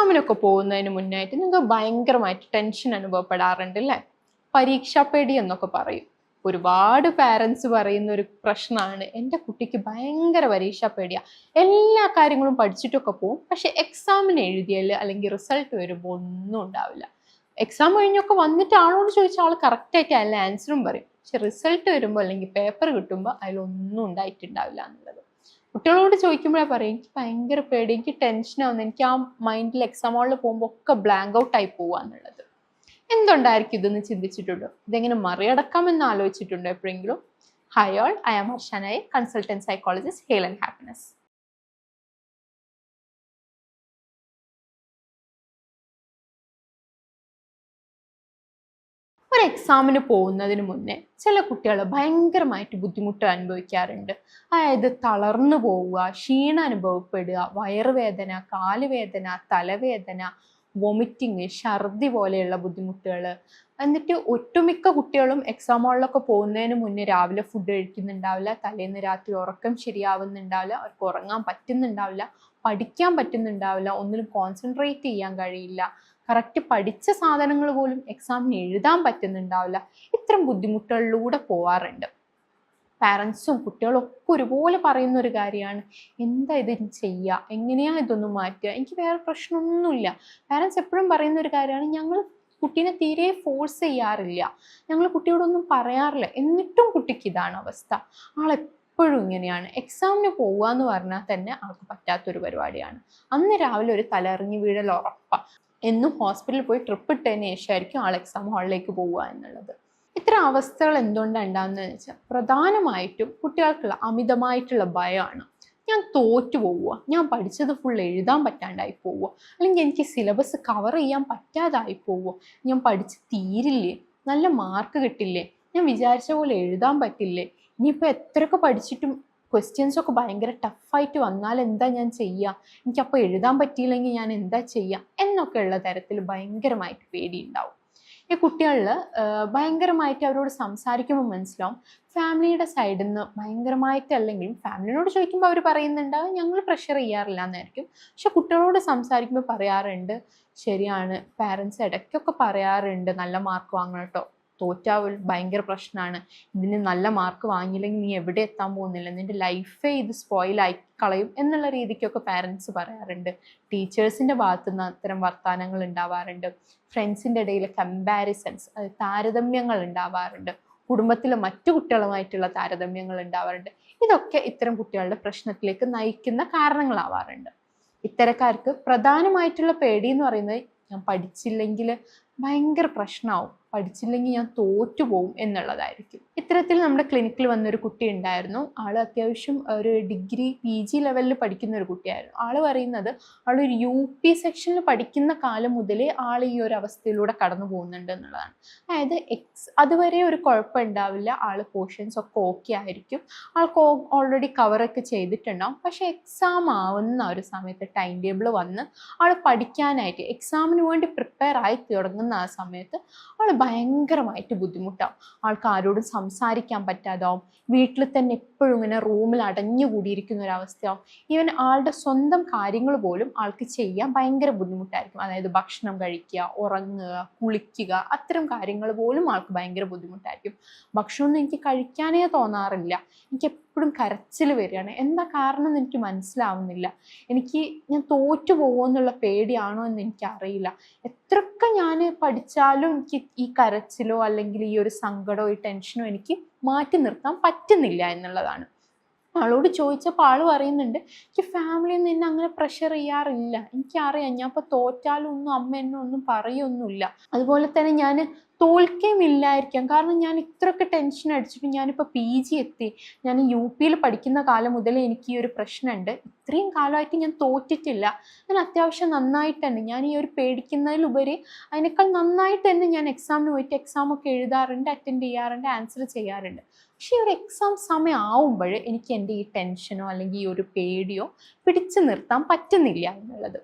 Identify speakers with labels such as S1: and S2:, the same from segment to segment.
S1: എക്സാമിനൊക്കെ പോകുന്നതിന് മുന്നായിട്ട് നിങ്ങൾക്ക് ഭയങ്കരമായിട്ട് ടെൻഷൻ അനുഭവപ്പെടാറുണ്ട് അല്ലേ? പരീക്ഷാ പേടി എന്നൊക്കെ പറയും. ഒരുപാട് പാരൻസ് പറയുന്ന ഒരു പ്രശ്നമാണ്. എന്റെ കുട്ടിക്ക് ഭയങ്കര പരീക്ഷാ പേടിയാ. എല്ലാ കാര്യങ്ങളും പഠിച്ചിട്ടൊക്കെ പോകും പക്ഷെ എക്സാമിന് എഴുതിയാൽ അല്ലെങ്കിൽ റിസൾട്ട് വരുമ്പോൾ ഒന്നും ഉണ്ടാവില്ല. എക്സാം കഴിഞ്ഞൊക്കെ വന്നിട്ട് ആളോട് ചോദിച്ചാൽ ആൾ കറക്റ്റായിട്ട് അല്ല ആൻസറും പറയും. പക്ഷെ റിസൾട്ട് വരുമ്പോൾ അല്ലെങ്കിൽ പേപ്പർ കിട്ടുമ്പോൾ അതിലൊന്നും ഉണ്ടായിട്ടുണ്ടാവില്ല എന്നുള്ളത്. കുട്ടികളോട് ചോദിക്കുമ്പോഴേ പറയും എനിക്ക് ഭയങ്കര പേടി എനിക്ക് ടെൻഷൻ ആവുന്നു എനിക്ക് ആ മൈൻഡിൽ എക്സാം ഹാളിൽ പോകുമ്പോൾ ഒക്കെ ബ്ലാങ്ക് ഔട്ട് ആയി പോവാന്നുള്ളത് എന്തുണ്ടായിരിക്കും ഇതെന്ന് ചിന്തിച്ചിട്ടുണ്ടോ? ഇതെങ്ങനെ മറികടക്കാമെന്ന് ആലോചിച്ചിട്ടുണ്ടോ എപ്പോഴെങ്കിലും? Hi all I am ഹർഷനായി consultant psychologist heal and happiness ഒരു എക്സാമിന് പോകുന്നതിന് മുന്നേ ചില കുട്ടികൾ ഭയങ്കരമായിട്ട് ബുദ്ധിമുട്ട് അനുഭവിക്കാറുണ്ട്. അതായത് തളർന്നു പോവുക ക്ഷീണം അനുഭവപ്പെടുക വയറുവേദന കാലുവേദന തലവേദന വൊമിറ്റിങ് ഛർദി പോലെയുള്ള ബുദ്ധിമുട്ടുകൾ. എന്നിട്ട് ഒട്ടുമിക്ക കുട്ടികളും എക്സാം ഹാളിലൊക്കെ പോകുന്നതിന് മുന്നേ രാവിലെ ഫുഡ് കഴിക്കുന്നുണ്ടാവില്ല തലേന്ന് രാത്രി ഉറക്കം ശരിയാവുന്നുണ്ടാവില്ല അവർക്ക് ഉറങ്ങാൻ പറ്റുന്നുണ്ടാവില്ല പഠിക്കാൻ പറ്റുന്നുണ്ടാവില്ല ഒന്നിനും കോൺസെൻട്രേറ്റ് ചെയ്യാൻ കഴിയില്ല. കറക്റ്റ് പഠിച്ച സാധനങ്ങൾ പോലും എക്സാമിന് എഴുതാൻ പറ്റുന്നുണ്ടാവില്ല. ഇത്തരം ബുദ്ധിമുട്ടുകളിലൂടെ പോവാറുണ്ട്. പാരൻസും കുട്ടികളും ഒക്കെ ഒരുപോലെ പറയുന്ന ഒരു കാര്യമാണ്. എന്താ ഇത് ചെയ്യുക എങ്ങനെയാ ഇതൊന്നും മാറ്റുക? എനിക്ക് വേറെ പ്രശ്നമൊന്നുമില്ല. പാരൻസ് എപ്പോഴും പറയുന്ന ഒരു കാര്യമാണ് ഞങ്ങൾ കുട്ടീനെ തീരെ ഫോഴ്സ് ചെയ്യാറില്ല. ഞങ്ങൾ കുട്ടിയോടൊന്നും പറയാറില്ല. എന്നിട്ടും കുട്ടിക്ക് ഇതാണ് അവസ്ഥ. ആളെ എപ്പോഴും ഇങ്ങനെയാണ്. എക്സാമിന് പോവുക എന്ന് പറഞ്ഞാൽ തന്നെ ആൾക്ക് പറ്റാത്തൊരു പരിപാടിയാണ്. അന്ന് രാവിലെ ഒരു തലറിഞ്ഞ് വീഴൽ ഉറപ്പാണ് എന്നും ഹോസ്പിറ്റലിൽ പോയി ട്രിപ്പ് ഇട്ടതിന് ശേഷമായിരിക്കും ആൾ എക്സാം ഹാളിലേക്ക് പോവുക എന്നുള്ളത്. ഇത്തരം അവസ്ഥകൾ എന്തുകൊണ്ടാണ് ഉണ്ടാകുന്നത് വെച്ചാൽ പ്രധാനമായിട്ടും കുട്ടികൾക്കുള്ള അമിതമായിട്ടുള്ള ഭയമാണ്. ഞാൻ തോറ്റു പോവുക ഞാൻ പഠിച്ചത് ഫുൾ എഴുതാൻ പറ്റാണ്ടായി പോവുക അല്ലെങ്കിൽ എനിക്ക് സിലബസ് കവർ ചെയ്യാൻ പറ്റാതായി പോവുക ഞാൻ പഠിച്ച് തീരില്ലേ നല്ല മാർക്ക് കിട്ടില്ലേ ഞാൻ വിചാരിച്ച പോലെ എഴുതാൻ പറ്റില്ലേ ഇനിയിപ്പോൾ എത്രയൊക്കെ പഠിച്ചിട്ടും ക്വസ്റ്റ്യൻസ് ഒക്കെ ഭയങ്കര ടഫായിട്ട് വന്നാൽ എന്താ ഞാൻ ചെയ്യുക എനിക്കപ്പോൾ എഴുതാൻ പറ്റിയില്ലെങ്കിൽ ഞാൻ എന്താ ചെയ്യുക എന്നൊക്കെയുള്ള തരത്തിൽ ഭയങ്കരമായിട്ട് പേടിയുണ്ടാവും. ഈ കുട്ടികളിൽ ഭയങ്കരമായിട്ട് അവരോട് സംസാരിക്കുമ്പോൾ മനസ്സിലാവും ഫാമിലിയുടെ സൈഡിൽ നിന്ന് ഭയങ്കരമായിട്ട് അല്ലെങ്കിലും ഫാമിലിനോട് ചോദിക്കുമ്പോൾ അവർ പറയുന്നുണ്ടാവും ഞങ്ങൾ പ്രഷർ ചെയ്യാറില്ല എന്നായിരിക്കും. പക്ഷെ കുട്ടികളോട് സംസാരിക്കുമ്പോൾ പറയാറുണ്ട് ശരിയാണ് പാരൻസ് ഇടയ്ക്കൊക്കെ പറയാറുണ്ട് നല്ല മാർക്ക് വാങ്ങണം കേട്ടോ തോറ്റാവൽ ഭയങ്കര പ്രശ്നമാണ് ഇതിന് നല്ല മാർക്ക് വാങ്ങിയില്ലെങ്കിൽ നീ എവിടെ എത്താൻ പോകുന്നില്ല. നിന്റെ ലൈഫേ ഇത് സ്പോയിലായി കളയും എന്നുള്ള രീതിക്കൊക്കെ പാരൻസ് പറയാറുണ്ട്. ടീച്ചേഴ്സിന്റെ ഭാഗത്തു നിന്ന് അത്തരം വർത്തമാനങ്ങൾ ഉണ്ടാവാറുണ്ട്. ഫ്രണ്ട്സിന്റെ ഇടയിൽ കമ്പാരിസൺസ് താരതമ്യങ്ങൾ ഉണ്ടാവാറുണ്ട്. കുടുംബത്തിലെ മറ്റു കുട്ടികളുമായിട്ടുള്ള താരതമ്യങ്ങൾ ഉണ്ടാവാറുണ്ട്. ഇതൊക്കെ ഇത്തരം കുട്ടികളുടെ പ്രശ്നത്തിലേക്ക് നയിക്കുന്ന കാരണങ്ങളാവാറുണ്ട്. ഇത്തരക്കാർക്ക് പ്രധാനമായിട്ടുള്ള പേടി എന്ന് പറയുന്നത് ഞാൻ പഠിച്ചില്ലെങ്കിൽ ഭയങ്കര പ്രശ്നമാവും പഠിച്ചില്ലെങ്കിൽ ഞാൻ തോറ്റുപോകും എന്നുള്ളതായിരിക്കും. ഇത്തരത്തിൽ നമ്മുടെ ക്ലിനിക്കിൽ വന്നൊരു കുട്ടി ഉണ്ടായിരുന്നു. ആൾ അത്യാവശ്യം ഒരു ഡിഗ്രി പി ജി ലെവലിൽ പഠിക്കുന്ന ഒരു കുട്ടിയായിരുന്നു. ആൾ പറയുന്നത് ആൾ ഒരു യു പി സെക്ഷനിൽ പഠിക്കുന്ന കാലം മുതലേ ആൾ ഈ ഒരു അവസ്ഥയിലൂടെ കടന്നു പോകുന്നുണ്ട് എന്നുള്ളതാണ്. അതായത് എക്സ് അതുവരെ ഒരു കുഴപ്പം ഉണ്ടാവില്ല. ആൾ പോർഷൻസ് ഒക്കെ ഓക്കെ ആയിരിക്കും. ആൾക്ക് ഓൾറെഡി കവറൊക്കെ ചെയ്തിട്ടുണ്ടാവും. പക്ഷേ എക്സാം ആവുന്ന ഒരു സമയത്ത് ടൈം ടേബിൾ വന്ന് ആൾ പഠിക്കാനായിട്ട് എക്സാമിന് വേണ്ടി പ്രിപ്പയർ ആയി തുടങ്ങുന്ന ആ സമയത്ത് ആൾ ഭയങ്കരമായിട്ട് ബുദ്ധിമുട്ടാവും. ആൾക്ക് ആരോടും സംസാരിക്കാൻ പറ്റാതാവും. വീട്ടിൽ തന്നെ എപ്പോഴും ഇങ്ങനെ റൂമിൽ അടഞ്ഞുകൂടിയിരിക്കുന്ന ഒരു അവസ്ഥയാവും. ഈവൻ ആളുടെ സ്വന്തം കാര്യങ്ങൾ പോലും ആൾക്ക് ചെയ്യാൻ ഭയങ്കര ബുദ്ധിമുട്ടായിരിക്കും. അതായത് ഭക്ഷണം കഴിക്കുക ഉറങ്ങുക കുളിക്കുക അത്തരം കാര്യങ്ങൾ പോലും ആൾക്ക് ഭയങ്കര ബുദ്ധിമുട്ടായിരിക്കും. ഭക്ഷണമൊന്നും എനിക്ക് കഴിക്കാനേ തോന്നാറില്ല. എനിക്ക് എപ്പോഴും കരച്ചിൽ വരികയാണ്. എന്താ കാരണം എന്ന് എനിക്ക് മനസ്സിലാവുന്നില്ല. എനിക്ക് ഞാൻ തോറ്റു പോകുമോ എന്നുള്ള പേടിയാണോ എന്ന് എനിക്കറിയില്ല. എത്രയൊക്കെ ഞാൻ പഠിച്ചാലും എനിക്ക് ഈ കരച്ചിലോ അല്ലെങ്കിൽ ഈ ഒരു സങ്കടമോ ഈ ടെൻഷനോ എനിക്ക് മാറ്റി നിർത്താൻ പറ്റുന്നില്ല എന്നുള്ളതാണ്. ആളോട് ചോദിച്ചപ്പോൾ ആൾ പറയുന്നുണ്ട് എനിക്ക് ഫാമിലിയിൽ നിന്ന് എന്നെ അങ്ങനെ പ്രഷർ ചെയ്യാറില്ല. എനിക്കറിയാം. ഞാൻ ഇപ്പോൾ തോറ്റാലും ഒന്നും അമ്മ എന്നെ ഒന്നും പറയൊന്നുമില്ല. അതുപോലെ തന്നെ ഞാൻ തോൽക്കുകയും ഇല്ലായിരിക്കാം കാരണം ഞാൻ ഇത്രയൊക്കെ ടെൻഷൻ അടിച്ചിട്ട് ഞാനിപ്പോൾ പി ജി എത്തി. ഞാൻ യു പിയിൽ പഠിക്കുന്ന കാലം മുതൽ എനിക്ക് ഈ ഒരു പ്രശ്നമുണ്ട് ഇത്രയും കാലമായിട്ട് ഞാൻ തോറ്റിട്ടില്ല. ഞാൻ അത്യാവശ്യം നന്നായിട്ട് തന്നെ ഞാൻ ഈ ഒരു പേടിക്കുന്നതിലുപരി അതിനേക്കാൾ നന്നായിട്ട് തന്നെ ഞാൻ എക്സാമിന് പോയിട്ട് എക്സാമൊക്കെ എഴുതാറുണ്ട് അറ്റൻഡ് ചെയ്യാറുണ്ട് ആൻസർ ചെയ്യാറുണ്ട്. പക്ഷേ ഈ ഒരു എക്സാം സമയം ആവുമ്പോൾ എനിക്ക് എന്റെ ഈ ടെൻഷനോ അല്ലെങ്കിൽ ഈ ഒരു പേടിയോ പിടിച്ചു നിർത്താൻ പറ്റുന്നില്ല എന്നുള്ളത്.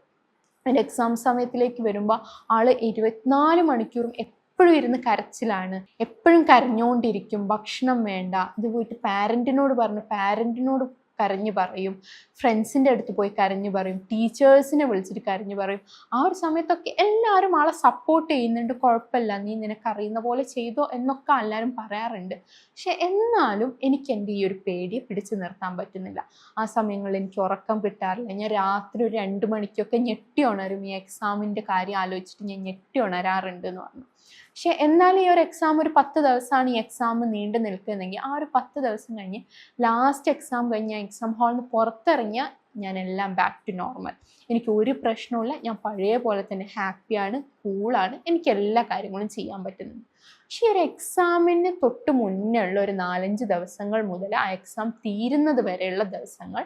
S1: എന്റെ എക്സാം സമയത്തിലേക്ക് വരുമ്പോൾ ആൾ ഇരുപത്തിനാല് മണിക്കൂറും എപ്പോഴും ഇരുന്ന് കരച്ചിലാണ്. എപ്പോഴും കരഞ്ഞുകൊണ്ടിരിക്കും ഭക്ഷണം വേണ്ട. ഇത് പോയിട്ട് പാരന്റിനോട് പറഞ്ഞു. പാരന്റിനോട് കരഞ്ഞു പറയും. ഫ്രണ്ട്സിന്റെ അടുത്ത് പോയി കരഞ്ഞു പറയും. ടീച്ചേഴ്സിനെ വിളിച്ചിട്ട് കരഞ്ഞു പറയും. ആ ഒരു സമയത്തൊക്കെ എല്ലാവരും ആളെ സപ്പോർട്ട് ചെയ്യുന്നുണ്ട്. കുഴപ്പമില്ല. നീ നിനക്കറിയുന്ന പോലെ ചെയ്തോ എന്നൊക്കെ എല്ലാവരും പറയാറുണ്ട്. പക്ഷെ എന്നാലും എനിക്ക് എന്റെ ഈ ഒരു പേടിയെ പിടിച്ചു നിർത്താൻ പറ്റുന്നില്ല. ആ സമയങ്ങളിൽ എനിക്ക് ഉറക്കം കിട്ടാറില്ല. ഞാൻ രാത്രി ഒരു രണ്ട് മണിക്കൊക്കെ ഞെട്ടി ഉണരും. ഈ എക്സാമിന്റെ കാര്യം ആലോചിച്ചിട്ട് ഞാൻ ഞെട്ടി ഉണരാറുണ്ട് എന്ന് പറഞ്ഞു. പക്ഷെ എന്നാൽ ഈ ഒരു എക്സാം ഒരു പത്ത് ദിവസമാണ് ഈ എക്സാം നീണ്ടു നിൽക്കുന്നതെങ്കിൽ ആ ഒരു പത്ത് ദിവസം കഴിഞ്ഞ് ലാസ്റ്റ് എക്സാം കഴിഞ്ഞ് എക്സാം ഹാളിൽ നിന്ന് പുറത്തിറങ്ങിയ ഞാൻ എല്ലാം ബാക്ക് ടു നോർമൽ എനിക്ക് ഒരു പ്രശ്നവുമില്ല. ഞാൻ പഴയ പോലെ തന്നെ ഹാപ്പിയാണ് കൂളാണ് എനിക്ക് എല്ലാ കാര്യങ്ങളും ചെയ്യാൻ പറ്റുന്നുണ്ട്. പക്ഷേ ഒരു എക്സാമിന് തൊട്ട് മുന്നേ ഉള്ള ഒരു നാലഞ്ച് ദിവസങ്ങൾ മുതൽ ആ എക്സാം തീരുന്നത് വരെയുള്ള ദിവസങ്ങൾ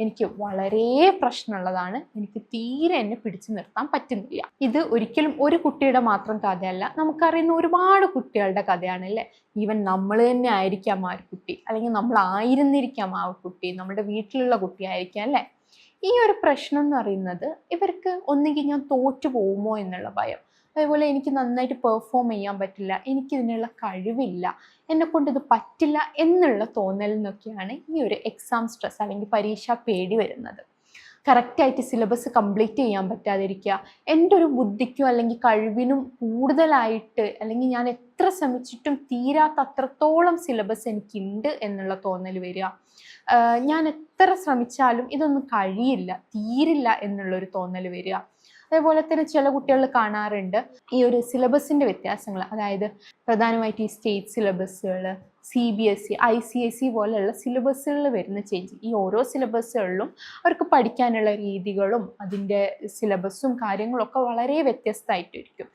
S1: എനിക്ക് വളരെ പ്രശ്നമുള്ളതാണ്. എനിക്ക് തീരെ എന്നെ പിടിച്ചു നിർത്താൻ പറ്റുന്നില്ല. ഇത് ഒരിക്കലും ഒരു കുട്ടിയുടെ മാത്രം കഥയല്ല. നമുക്കറിയുന്ന ഒരുപാട് കുട്ടികളുടെ കഥയാണല്ലേ ഈവൻ നമ്മൾ തന്നെ ആയിരിക്കാം ആ ഒരു കുട്ടി. അല്ലെങ്കിൽ നമ്മൾ ആയിരുന്നിരിക്കാം ആ കുട്ടി. നമ്മുടെ വീട്ടിലുള്ള കുട്ടിയായിരിക്കാം അല്ലേ? ഈ ഒരു പ്രശ്നം എന്ന് പറയുന്നത് ഇവർക്ക് ഒന്നുകിൽ ഞാൻ തോറ്റു പോകുമോ എന്നുള്ള ഭയം. അതേപോലെ എനിക്ക് നന്നായിട്ട് പെർഫോം ചെയ്യാൻ പറ്റില്ല. എനിക്കിതിനുള്ള കഴിവില്ല. എന്നെ കൊണ്ട് ഇത് പറ്റില്ല എന്നുള്ള തോന്നലിൽ നിന്നൊക്കെയാണ് ഈ ഒരു എക്സാം സ്ട്രെസ് അല്ലെങ്കിൽ പരീക്ഷ പേടി വരുന്നത്. കറക്റ്റായിട്ട് സിലബസ് കംപ്ലീറ്റ് ചെയ്യാൻ പറ്റാതിരിക്കുക. എന്റെ ഒരു ബുദ്ധിക്കും അല്ലെങ്കിൽ കഴിവിനും കൂടുതലായിട്ട് അല്ലെങ്കിൽ ഞാൻ എത്ര ശ്രമിച്ചിട്ടും തീരാത്ത അത്രത്തോളം സിലബസ് എനിക്കുണ്ട് എന്നുള്ള തോന്നൽ വരിക. ഞാൻ എത്ര ശ്രമിച്ചാലും ഇതൊന്നും കഴിയില്ല തീരില്ല എന്നുള്ളൊരു തോന്നൽ വരിക. അതേപോലെ തന്നെ ചില കുട്ടികളിൽ കാണാറുണ്ട് ഈ ഒരു സിലബസിന്റെ വ്യത്യാസങ്ങൾ. അതായത് പ്രധാനമായിട്ട് ഈ state സിലബസുകൾ C B S E I C S C പോലെയുള്ള സിലബസുകളിൽ വരുന്ന ചേഞ്ച്. ഈ ഓരോ സിലബസുകളിലും അവർക്ക് പഠിക്കാനുള്ള രീതികളും അതിന്റെ സിലബസും കാര്യങ്ങളൊക്കെ വളരെ വ്യത്യസ്തമായിട്ടിരിക്കും.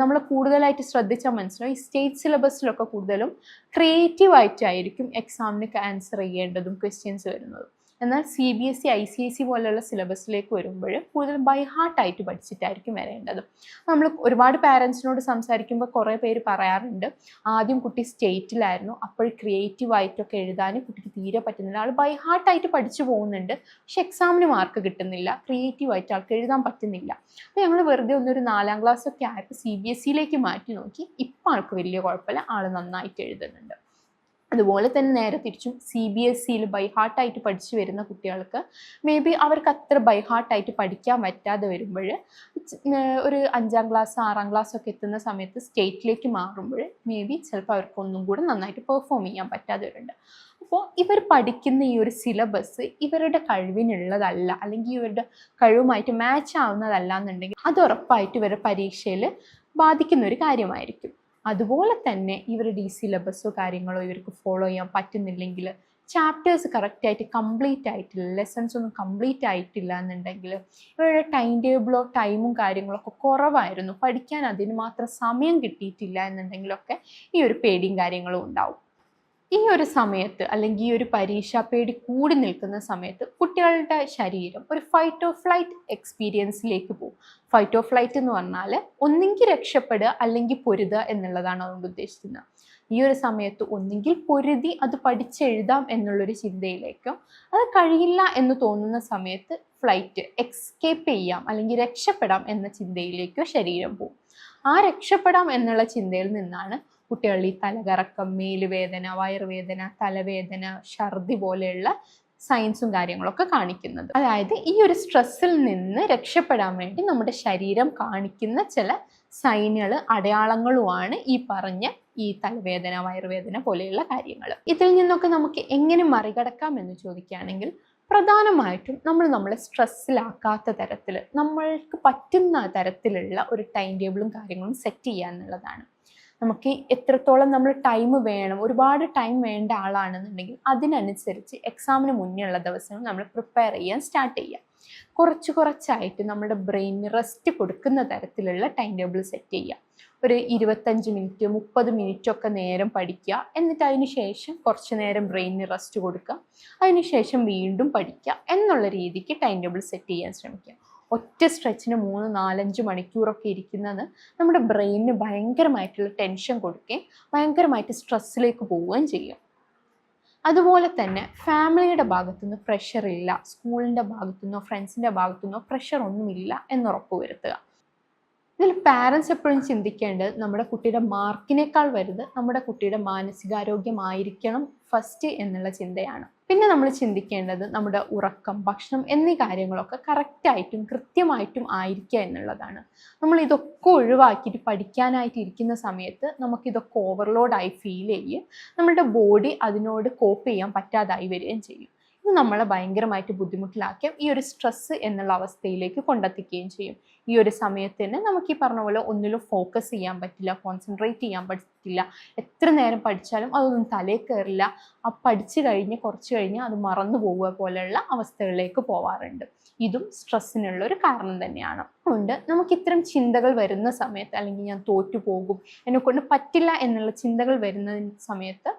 S1: നമ്മൾ കൂടുതലായിട്ട് ശ്രദ്ധിച്ചാൽ മനസ്സിലാവും ഈ സ്റ്റേറ്റ് സിലബസിലൊക്കെ കൂടുതലും ക്രിയേറ്റീവ് ആയിട്ടായിരിക്കും എക്സാമിന് ആൻസർ ചെയ്യേണ്ടതും ക്വസ്റ്റ്യൻസ് വരുന്നതും. എന്നാൽ C B S E I C S C പോലെയുള്ള സിലബസിലേക്ക് വരുമ്പോൾ കൂടുതൽ ബൈ ഹാർട്ടായിട്ട് പഠിച്ചിട്ടായിരിക്കും വരേണ്ടത്. നമ്മൾ ഒരുപാട് പാരൻസിനോട് സംസാരിക്കുമ്പോൾ കുറേ പേര് പറയാറുണ്ട് ആദ്യം കുട്ടി സ്റ്റേറ്റിലായിരുന്നു അപ്പോൾ ക്രിയേറ്റീവായിട്ടൊക്കെ എഴുതാൻ കുട്ടിക്ക് തീരെ പറ്റുന്നില്ല. ആൾ ബൈ ഹാർട്ടായിട്ട് പഠിച്ചു പോകുന്നുണ്ട് പക്ഷെ എക്സാമിന് മാർക്ക് കിട്ടുന്നില്ല ക്രിയേറ്റീവായിട്ട് ആൾക്ക് എഴുതാൻ പറ്റുന്നില്ല. അപ്പോൾ ഞങ്ങൾ വെറുതെ ഒന്നൊരു നാലാം ക്ലാസ് ഒക്കെ ആയപ്പോൾ സി ബി എസ് സിയിലേക്ക് മാറ്റി നോക്കി ഇപ്പം ആൾക്ക് വലിയ കുഴപ്പമില്ല ആൾ നന്നായിട്ട് എഴുതുന്നുണ്ട്. അതുപോലെ തന്നെ നേരെ തിരിച്ചും സി ബി എസ് സിയിൽ ബൈ ഹാർട്ടായിട്ട് പഠിച്ചു വരുന്ന കുട്ടികൾക്ക് മേ ബി അവർക്ക് അത്ര ബൈ ഹാർട്ടായിട്ട് പഠിക്കാൻ പറ്റാതെ വരുമ്പോൾ ഒരു അഞ്ചാം ക്ലാസ് ആറാം ക്ലാസ് ഒക്കെ എത്തുന്ന സമയത്ത് സ്റ്റേറ്റിലേക്ക് മാറുമ്പോൾ മേ ബി ചിലപ്പോൾ അവർക്ക് ഒന്നും കൂടെ നന്നായിട്ട് പെർഫോം ചെയ്യാൻ പറ്റാതെ വരുന്നുണ്ട്. അപ്പോൾ ഇവർ പഠിക്കുന്ന ഈ ഒരു സിലബസ് ഇവരുടെ കഴിവിനുള്ളതല്ല അല്ലെങ്കിൽ ഇവരുടെ കഴിവുമായിട്ട് മാച്ച് ആവുന്നതല്ല എന്നുണ്ടെങ്കിൽ അത് ഉറപ്പായിട്ട് ഇവരുടെ പരീക്ഷയിൽ ബാധിക്കുന്ന ഒരു കാര്യമായിരിക്കും. അതുപോലെ തന്നെ ഇവരുടെ ഈ സിലബസോ കാര്യങ്ങളോ ഇവർക്ക് ഫോളോ ചെയ്യാൻ പറ്റുന്നില്ലെങ്കിൽ ചാപ്റ്റേഴ്സ് കറക്റ്റായിട്ട് കംപ്ലീറ്റ് ആയിട്ടില്ല ലെസൺസ് ഒന്നും കംപ്ലീറ്റ് ആയിട്ടില്ല എന്നുണ്ടെങ്കിൽ ഇവരുടെ ടൈം ടേബിളോ ടൈമും കാര്യങ്ങളൊക്കെ കുറവായിരുന്നു. പഠിക്കാൻ അതിന് മാത്രം സമയം കിട്ടിയിട്ടില്ല എന്നുണ്ടെങ്കിലൊക്കെ ഈ ഒരു പേടിയും കാര്യങ്ങളും ഉണ്ടാവും. ഈ ഒരു സമയത്ത് അല്ലെങ്കിൽ ഈ ഒരു പരീക്ഷാ പേടി കൂടി നിൽക്കുന്ന സമയത്ത് കുട്ടികളുടെ ശരീരം ഒരു ഫൈറ്റ് ഓഫ് ഫ്ലൈറ്റ് എക്സ്പീരിയൻസിലേക്ക് പോകും. ഫൈറ്റ് ഓഫ് ഫ്ലൈറ്റ് എന്ന് പറഞ്ഞാൽ ഒന്നെങ്കിൽ രക്ഷപ്പെടുക അല്ലെങ്കിൽ പൊരുതുക എന്നുള്ളതാണ് അതുകൊണ്ട് ഉദ്ദേശിക്കുന്നത്. ഈ ഒരു സമയത്ത് ഒന്നെങ്കിൽ പൊരുതി അത് പഠിച്ചെഴുതാം എന്നുള്ളൊരു ചിന്തയിലേക്കും അത് കഴിയില്ല എന്ന് തോന്നുന്ന സമയത്ത് ഫ്ലൈറ്റ് എക്സ്കേപ്പ് ചെയ്യാം അല്ലെങ്കിൽ രക്ഷപ്പെടാം എന്ന ചിന്തയിലേക്കോ ശരീരം പോകും. ആ രക്ഷപ്പെടാം എന്നുള്ള ചിന്തയിൽ നിന്നാണ് കുട്ടികളിൽ തലകറക്കം മേലുവേദന വയറുവേദന തലവേദന ഛർദി പോലെയുള്ള സയൻസും കാര്യങ്ങളൊക്കെ കാണിക്കുന്നത്. അതായത് ഈ ഒരു സ്ട്രെസ്സിൽ നിന്ന് രക്ഷപ്പെടാൻ വേണ്ടി നമ്മുടെ ശരീരം കാണിക്കുന്ന ചില സൈനുകൾ അടയാളങ്ങളുമാണ് ഈ പറഞ്ഞ ഈ തലവേദന വയറുവേദന പോലെയുള്ള കാര്യങ്ങൾ. ഇതിൽ നിന്നൊക്കെ നമുക്ക് എങ്ങനെ മറികടക്കാം എന്ന് ചോദിക്കുകയാണെങ്കിൽ പ്രധാനമായിട്ടും നമ്മൾ നമ്മളെ സ്ട്രെസ്സിലാക്കാത്ത തരത്തിൽ നമ്മൾക്ക് പറ്റുന്ന തരത്തിലുള്ള ഒരു ടൈം ടേബിളും കാര്യങ്ങളും സെറ്റ് ചെയ്യുക എന്നുള്ളതാണ്. നമുക്ക് എത്രത്തോളം നമ്മൾ ടൈം വേണം ഒരുപാട് ടൈം വേണ്ട ആളാണെന്നുണ്ടെങ്കിൽ അതിനനുസരിച്ച് എക്സാമിന് മുന്നേ ഉള്ള ദിവസങ്ങൾ നമ്മൾ പ്രിപ്പയർ ചെയ്യാൻ സ്റ്റാർട്ട് ചെയ്യുക കുറച്ച് കുറച്ചായിട്ട് നമ്മുടെ ബ്രെയിനിന് റെസ്റ്റ് കൊടുക്കുന്ന തരത്തിലുള്ള ടൈം ടേബിൾ സെറ്റ് ചെയ്യുക ഒരു ഇരുപത്തഞ്ച് മിനിറ്റ് മുപ്പത് മിനിറ്റ് ഒക്കെ നേരം പഠിക്കുക. എന്നിട്ട് അതിന് ശേഷം കുറച്ച് നേരം ബ്രെയിനിന് റെസ്റ്റ് കൊടുക്കുക. അതിന് ശേഷം വീണ്ടും പഠിക്കുക. എന്നുള്ള രീതിക്ക് ടൈം ടേബിൾ സെറ്റ് ചെയ്യാൻ ശ്രമിക്കുക. ഒറ്റ സ്ട്രെച്ചിന് മൂന്ന് നാലഞ്ച് മണിക്കൂറൊക്കെ ഇരിക്കുന്നത് നമ്മുടെ ബ്രെയിനിന് ഭയങ്കരമായിട്ടുള്ള ടെൻഷൻ കൊടുക്കുകയും ഭയങ്കരമായിട്ട് സ്ട്രെസ്സിലേക്ക് പോവുകയും ചെയ്യും. അതുപോലെ തന്നെ ഫാമിലിയുടെ ഭാഗത്തുനിന്ന് പ്രഷർ ഇല്ല സ്കൂളിന്റെ ഭാഗത്തുനിന്നോ ഫ്രണ്ട്സിന്റെ ഭാഗത്തുനിന്നോ പ്രഷർ ഒന്നുമില്ല എന്നുറപ്പ് വരുത്തുക ഇതിൽ പാരൻസ് എപ്പോഴും ചിന്തിക്കേണ്ടത് നമ്മുടെ കുട്ടിയുടെ മാർക്കിനേക്കാൾ വലുത് നമ്മുടെ കുട്ടിയുടെ മാനസികാരോഗ്യമായിരിക്കണം ഫസ്റ്റ് എന്നുള്ള ചിന്തയാണ്. പിന്നെ നമ്മൾ ചിന്തിക്കേണ്ടത് നമ്മുടെ ഉറക്കം ഭക്ഷണം എന്നീ കാര്യങ്ങളൊക്കെ കറക്റ്റായിട്ടും കൃത്യമായിട്ടും ആയിരിക്കുക എന്നുള്ളതാണ്. നമ്മൾ ഇതൊക്കെ ഒഴിവാക്കിയിട്ട് പഠിക്കാനായിട്ട് ഇരിക്കുന്ന സമയത്ത് നമുക്കിതൊക്കെ ഓവർലോഡായി ഫീൽ ചെയ്യും. നമ്മുടെ ബോഡി അതിനോട് കോപ്പ് ചെയ്യാൻ പറ്റാതായി വരികയും ചെയ്യും. ഇത് നമ്മളെ ഭയങ്കരമായിട്ട് ബുദ്ധിമുട്ടിലാക്കുകയും ഈ ഒരു സ്ട്രെസ്സ് എന്നുള്ള അവസ്ഥയിലേക്ക് കൊണ്ടെത്തിക്കുകയും ചെയ്യും. ഈ ഒരു സമയത്ത് തന്നെ നമുക്ക് ഈ പറഞ്ഞ പോലെ ഒന്നിലും ഫോക്കസ് ചെയ്യാൻ പറ്റില്ല കോൺസെൻട്രേറ്റ് ചെയ്യാൻ പറ്റില്ല. എത്ര നേരം പഠിച്ചാലും അതൊന്നും തലയിൽ കയറില്ല ആ പഠിച്ചു കഴിഞ്ഞ് കുറച്ച് കഴിഞ്ഞ് അത് മറന്നു പോവുക പോലെയുള്ള അവസ്ഥകളിലേക്ക് പോവാറുണ്ട്. ഇതും സ്ട്രെസ്സിനുള്ള ഒരു കാരണം തന്നെയാണ്. അതുകൊണ്ട് നമുക്ക് ഇത്തരം ചിന്തകൾ വരുന്ന സമയത്ത് അല്ലെങ്കിൽ ഞാൻ തോറ്റു പോകും എന്നെ കൊണ്ട് പറ്റില്ല എന്നുള്ള ചിന്തകൾ വരുന്ന സമയത്ത്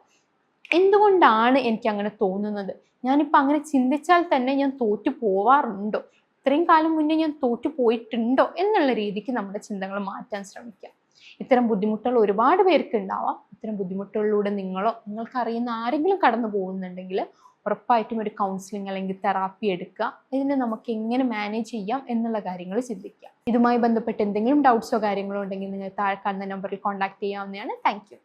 S1: എന്തുകൊണ്ടാണ് എനിക്ക് അങ്ങനെ തോന്നുന്നത്? ഞാനിപ്പോൾ അങ്ങനെ ചിന്തിച്ചാൽ തന്നെ ഞാൻ തോറ്റു പോവാറുണ്ടോ? ഇത്രയും കാലം മുന്നേ ഞാൻ തോറ്റു പോയിട്ടുണ്ടോ? എന്നുള്ള രീതിക്ക് നമ്മുടെ ചിന്തകൾ മാറ്റാൻ ശ്രമിക്കുക ഇത്തരം ബുദ്ധിമുട്ടുകൾ ഒരുപാട് പേർക്ക് ഉണ്ടാവാം. ഇത്തരം ബുദ്ധിമുട്ടുകളിലൂടെ നിങ്ങളോ നിങ്ങൾക്ക് അറിയുന്ന ആരെങ്കിലും കടന്നു പോകുന്നുണ്ടെങ്കിൽ ഉറപ്പായിട്ടും ഒരു കൗൺസിലിംഗ് അല്ലെങ്കിൽ തെറാപ്പി എടുക്കുക. ഇതിനെ നമുക്ക് എങ്ങനെ മാനേജ് ചെയ്യാം എന്നുള്ള കാര്യങ്ങൾ ചിന്തിക്കുക ഇതുമായി ബന്ധപ്പെട്ട് എന്തെങ്കിലും ഡൗട്ട്സോ കാര്യങ്ങളോ ഉണ്ടെങ്കിൽ നിങ്ങൾ താഴെ കാണുന്ന നമ്പറിൽ കോൺടാക്ട് ചെയ്യാവുന്നതാണ്. താങ്ക്